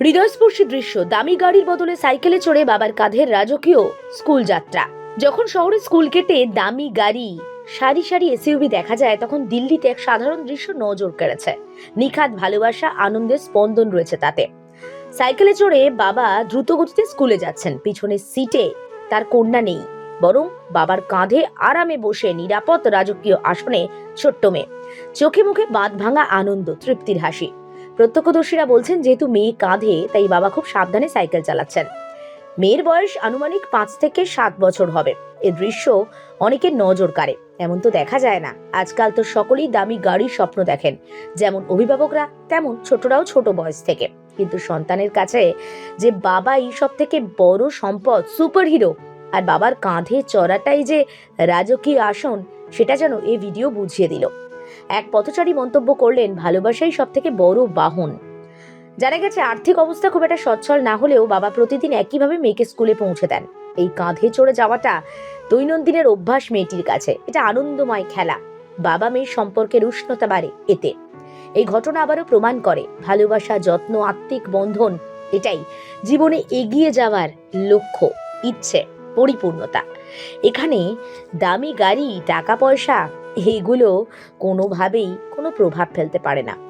হৃদয়স্পর্শী দৃশ্য, দামি গাড়ির বদলে সাইকেলে চড়ে বাবার কাঁধের রাজকীয় স্কুল যাত্রা। যখন শহরে স্কুল কেটে দামি গাড়ি, সারি সারি এসইউভি দেখা যায়, তখন দিল্লিতে এক সাধারণ দৃশ্য নজর কেড়েছে। নিখাত ভালোবাসা আনন্দের স্পন্দন রয়েছে তাতে। সাইকেলে চড়ে বাবা দ্রুত গতিতে স্কুলে যাচ্ছেন। পিছনের সিটে তার কন্যা নেই, বরং বাবার কাঁধে আরামে বসে নিরাপদ রাজকীয় আসনে ছোট্ট মেয়ে। চোখে মুখে বাঁধ ভাঙা আনন্দ, তৃপ্তির হাসি। প্রত্যক্ষদর্শীরা বলছেন, যেহেতু মেয়ে কাঁধে, তাই বাবা খুব সাবধানে সাইকেল চালাচ্ছেন। মেয়ের বয়স আনুমানিক পাঁচ থেকে সাত বছর হবে। এ দৃশ্য অনেকের নজর কাড়ে। এমন তো দেখা যায় না। আজকাল তো সকলেই দামি গাড়ির স্বপ্ন দেখেন। যেমন অভিভাবকরা, তেমন ছোটরাও ছোট বয়স থেকে। কিন্তু সন্তানের কাছে যে বাবাই সব থেকে বড় সম্পদ, সুপারহিরো, আর বাবার কাঁধে চড়াটাই যে রাজকীয় আসন, সেটা যেন এ ভিডিও বুঝিয়ে দিল। এক পথচারী মন্তব্য করলেন, ভালোবাসাই সব থেকে বড় বাহন। জানা গেছে, আর্থিক অবস্থা খুব একটা সচ্ছল না হলেও বাবা প্রতিদিন একইভাবে মেয়েকে স্কুলে পৌঁছে দেন। এই কাঁধে চড়ে যাওয়াটা দৈনন্দিনের অভ্যাস মেয়েটির কাছে। এটা আনন্দময় খেলা। বাবা মেয়ের সম্পর্কের উষ্ণতা বাড়ে এতে। এই ঘটনা আবারও প্রমাণ করে, ভালোবাসা, যত্ন, আত্মিক বন্ধন, এটাই জীবনে এগিয়ে যাওয়ার লক্ষ্য, ইচ্ছে, পরিপূর্ণতা। এখানে দামি গাড়ি, টাকা পয়সা এগুলো কোনোভাবেই কোনো প্রভাব ফেলতে পারে না।